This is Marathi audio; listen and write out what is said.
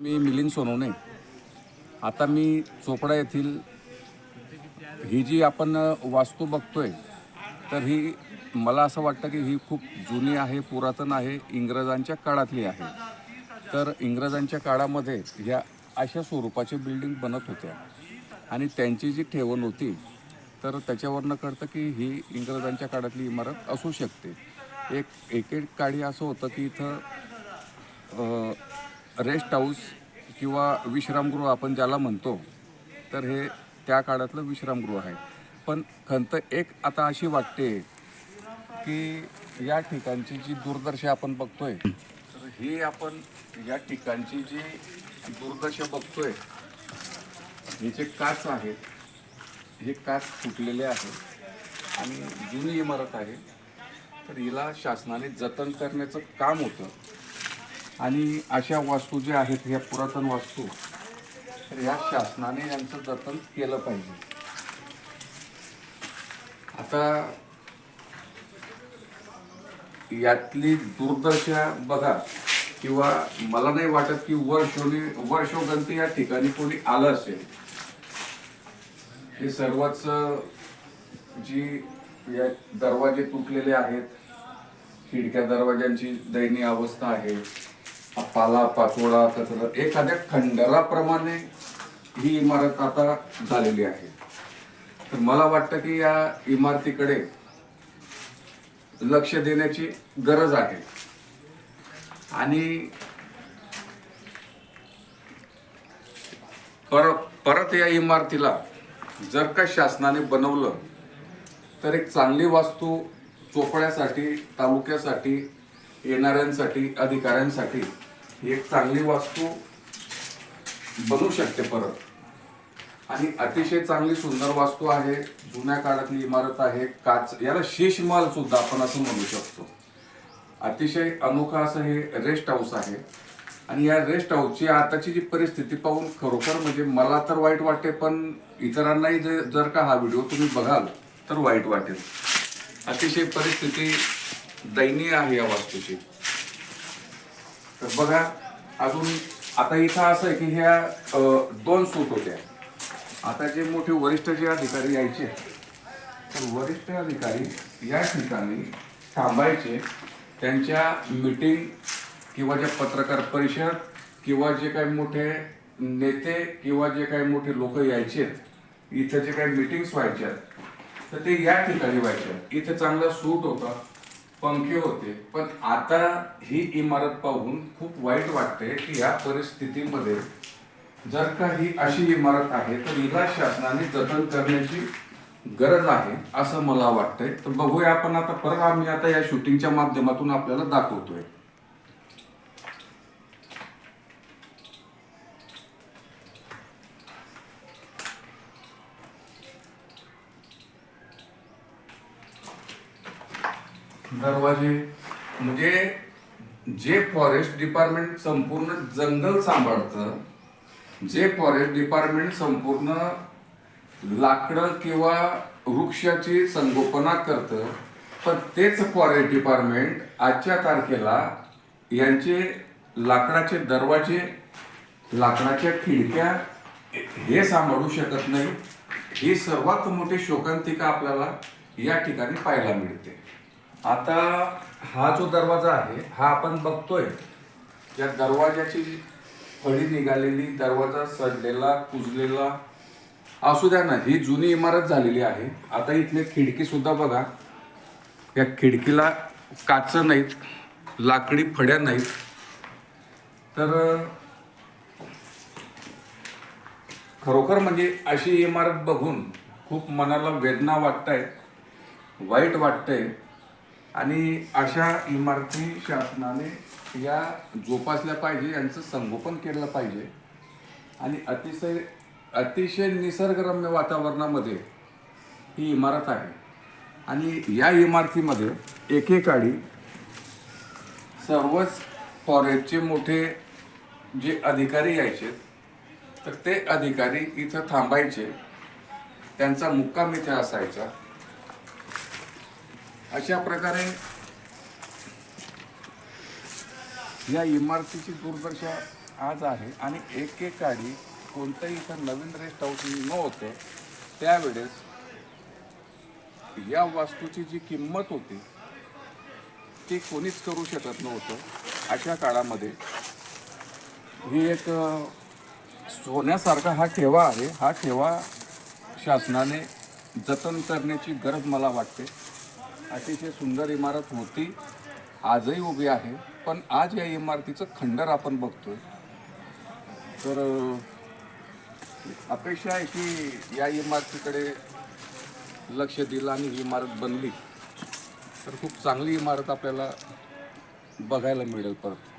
मी मिलिंद सोनवणे. आता मी चोपडा येथील ही जी आपण वास्तू बघतोय तर ही मला असं वाटतं की ही खूप जुनी आहे पुरातन आहे इंग्रजांच्या काळातली आहे. तर इंग्रजांच्या काळामध्ये ह्या अशा स्वरूपाच्या बिल्डिंग बनत होत्या आणि त्यांची जी ठेवण होती तर त्याच्यावरनं कळतं की ही इंग्रजांच्या काळातली इमारत असू शकते. एक एक एक काळी असं होतं की इथं रेस्ट हाऊस किंवा विश्रामगृह आपण ज्याला म्हणतो तर हे त्या काळातलं विश्रामगृह आहे. पण खंत एक आता अशी वाटते की या ठिकाणची जी दूरदर्शा आपण बघतोय तर ही आपण या ठिकाणची जी दूरदर्शा बघतोय हे जे काच आहेत हे काच फुटलेले आहे आणि जुनी इमारत आहे. तर हिला शासनाने जतन करण्याचं काम होतं. आणि अशा वास्तू ज्या आहेत ह्या पुरातन वास्तू तर ह्या शासनाने यांचं जतन केलं पाहिजे. आता यातली दुर्दशा बघा किंवा मला नाही वाटत की वर्षोनी वर्षोगंत या ठिकाणी कोणी आलं असेल. हे सर्वच जी या दरवाजे तुटलेले आहेत खिडक्या दरवाज्यांची दयनीय अवस्था आहे पाला पाचोळा कचरा एखाद्या खंडराप्रमाणे ही इमारत आता झालेली आहे. तर मला वाटतं की या इमारतीकडे लक्ष देण्याची गरज आहे. आणि पर परत या इमारतीला जर का शासनाने बनवलं तर एक चांगली वास्तू चोपड्यासाठी तालुक्यासाठी येणाऱ्यांसाठी अधिकाऱ्यांसाठी ही एक चांगली वास्तू बनू शकते परत. आणि अतिशय चांगली सुंदर वास्तू आहे जुन्या काळातली इमारत आहे काच याला शेष माल सुद्धा आपण असं म्हणू शकतो. अतिशय अनोखा असं हे रेस्ट हाऊस आहे. आणि या रेस्ट हाऊसची आताची जी परिस्थिती पाहून खरोखर म्हणजे मला तर वाईट वाटते पण इतरांनाही जे- जर का हा व्हिडिओ तुम्ही बघाल तर वाईट वाटेल. अतिशय परिस्थिती दयनीय आहे या वास्तूची. तर बघा अजून आता इथं असं आहे की ह्या दोन सूट होत्या. आता जे मोठे वरिष्ठ जे अधिकारी यायचे तर वरिष्ठ अधिकारी या ठिकाणी थांबायचे. त्यांच्या मीटिंग किंवा जे पत्रकार परिषद किंवा जे काही मोठे नेते किंवा जे काही मोठे लोक यायचे इथं जे काही मीटिंग्स व्हायच्या तर ते या ठिकाणी व्हायच्या. इथं चांगला सूट होता. पंखे होते. पण आता ही इमारत पाहून खूप वाईट वाटते की या परिस्थितीमध्ये जर का ही अशी इमारत आहे तर हिला शासनाने जतन करण्याची गरज आहे असं मला वाटतंय. तर बघूया आपण आता परत आम्ही आता या शूटिंगच्या माध्यमातून आपल्याला दाखवतोय. दरवाजे. म्हणजे जे फॉरेस्ट डिपार्टमेंट संपूर्ण जंगल सांभाळतं जे फॉरेस्ट डिपार्टमेंट संपूर्ण लाकडं किंवा वृक्षाची संगोपना करतं पण तेच फॉरेस्ट डिपार्टमेंट आजच्या तारखेला यांचे लाकडाचे दरवाजे लाकडाच्या खिडक्या हे सांभाळू शकत नाही. ही सर्वात मोठी शोकांतिका आपल्याला या ठिकाणी पाहायला मिळते. आता हा जो दरवाजा आहे हा आपण बघतोय या दरवाजाची फळी निघालेली दरवाजा सडलेला कुजलेला असू द्या ना ही जुनी इमारत झालेली आहे. आता इथले खिडकी सुद्धा बघा. या खिडकीला काच नाहीत लाकडी फड्या नाहीत. तर खरोखर म्हणजे अशी इमारत बघून खूप मनाला वेदना वाटत वाईट वाटतंय. आणि अशा इमारती शासनाने या जोपासल्या पाहिजे यांचं संगोपन केलं पाहिजे. आणि अतिशय अतिशय निसर्गरम्य वातावरणामध्ये ही इमारत आहे. आणि या इमारतीमध्ये एकेकाळी सर्वच फॉरेस्टचे मोठे जे अधिकारी यायचे तर ते अधिकारी इथं थांबायचे. त्यांचा मुक्काम इथे असायचा. अशा प्रकारे या इमारतीची दुर्दशा आज आहे आणि एकेकाळी कोणतंही इथं नवीन रेस्ट हाऊस नव्हतं त्यावेळेस या वास्तूची जी किंमत होती ती कोणीच करू शकत नव्हतं. अशा काळामध्ये ही एक सोन्यासारखा हा ठेवा आहे. हा ठेवा शासनाने जतन करण्याची गरज मला वाटते. अतिशय सुंदर इमारत होती. आजही उभी आहे. पण आज या इमारतीचं खंडर आपण बघतोय. तर अपेक्षा आहे की या इमारतीकडे लक्ष दिलं आणि ही इमारत बनली. तर खूप चांगली इमारत आपल्याला बघायला मिळेल परत.